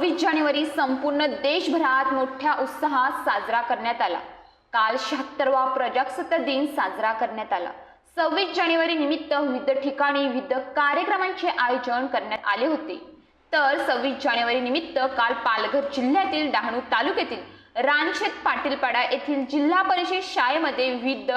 सव्वीस जानेवारी संपूर्ण देशभरात मोठ्या उत्साहात साजरा करण्यात आला. काल शहात्तरवा प्रजासत्ताक दिन साजरा करण्यात आला. सव्वीस जानेवारी निमित्त विविध ठिकाणी विविध कार्यक्रमांचे आयोजन करण्यात आले होते. तर सव्वीस जानेवारी निमित्त काल पालघर जिल्ह्यातील डहाणू तालुक्यातील रानशेत पाटीलपाडा येथील जिल्हा परिषद शाळेमध्ये विविध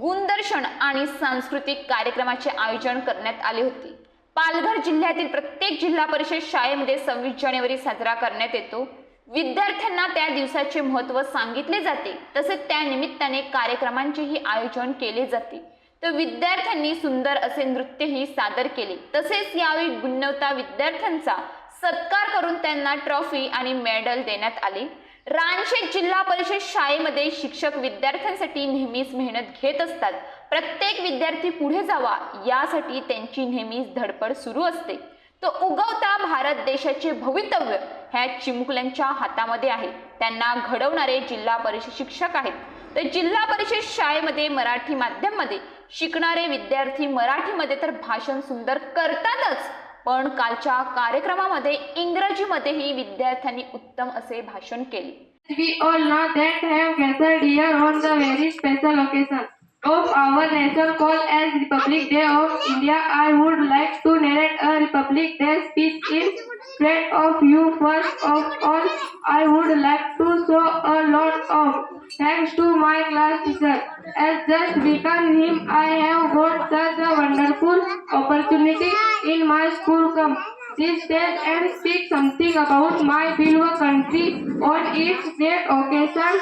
गुणदर्शन आणि सांस्कृतिक कार्यक्रमाचे आयोजन करण्यात आले होते. पालघर जिल्ह्यातील प्रत्येक जिल्हा परिषद शाळेमध्ये सव्वीस जानेवारी साजरा करण्यात येतो. विद्यार्थ्यांना त्या दिवसाचे महत्त्व सांगितले जाते. तसेच त्या निमित्ताने कार्यक्रमांचेही आयोजन केले जाते. तर विद्यार्थ्यांनी सुंदर असे नृत्यही सादर केले. तसेच यावेळी गुणवत्ता विद्यार्थ्यांचा सत्कार करून त्यांना ट्रॉफी आणि मेडल देण्यात आले. रानशेत जिल्हा परिषद शाळेमध्ये शिक्षक विद्यार्थ्यांसाठी नेहमीच मेहनत घेत असतात. प्रत्येक विद्यार्थी पुढे जावा यासाठी त्यांची नेहमीच धडपड सुरू असते. तो उगवता भारत देशाचे भवितव्य ह्या चिमुकल्यांच्या हातामध्ये आहे. त्यांना घडवणारे जिल्हा परिषद शिक्षक आहेत. तर जिल्हा परिषद शाळेमध्ये मराठी माध्यममध्ये शिकणारे विद्यार्थी मराठीमध्ये तर भाषण सुंदर करतातच. पण कालच्या कार्यक्रमामध्ये इंग्रजीमध्येही विद्यार्थ्यांनी उत्तम असे भाषण केले We all know that have gathered here on the very special occasion of our nation called as Republic Day of India. I would like to narrate a Republic Day speech in front of you. First of all, I would like to show a lot of thanks to my class teacher. As just become him, I have got such a wonderful opportunity in my school come this day and speak something about my beloved country on its great occasion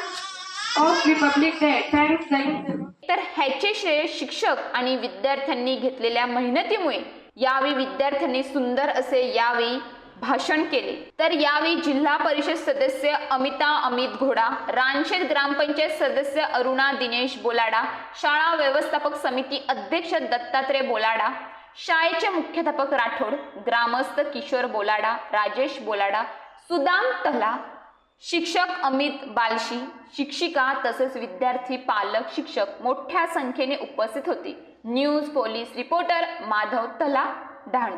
of Republic Day. Thanks, Zain. तर ह्याचे श्रेय शिक्षक आणि विद्यार्थ्यांनी घेतलेल्या मेहनतीमुळे यावेळी विद्यार्थ्यांनी सुंदर असे यावेळी भाषण केले. तर यावेळी जिल्हा परिषद सदस्य अमिता अमित घोडा रानशेत ग्रामपंचायत सदस्य अरुणा दिनेश बोलाडा शाळा व्यवस्थापक समिती अध्यक्ष दत्तात्रय बोलाडा शाळेचे मुख्याध्यापक राठोड ग्रामस्थ किशोर बोलाडा राजेश बोलाडा सुदाम तला शिक्षक अमित बालशी शिक्षिका तसेच विद्यार्थी पालक शिक्षक मोठ्या संख्येने उपस्थित होते. न्यूज पोलीस रिपोर्टर माधव तला डहाणू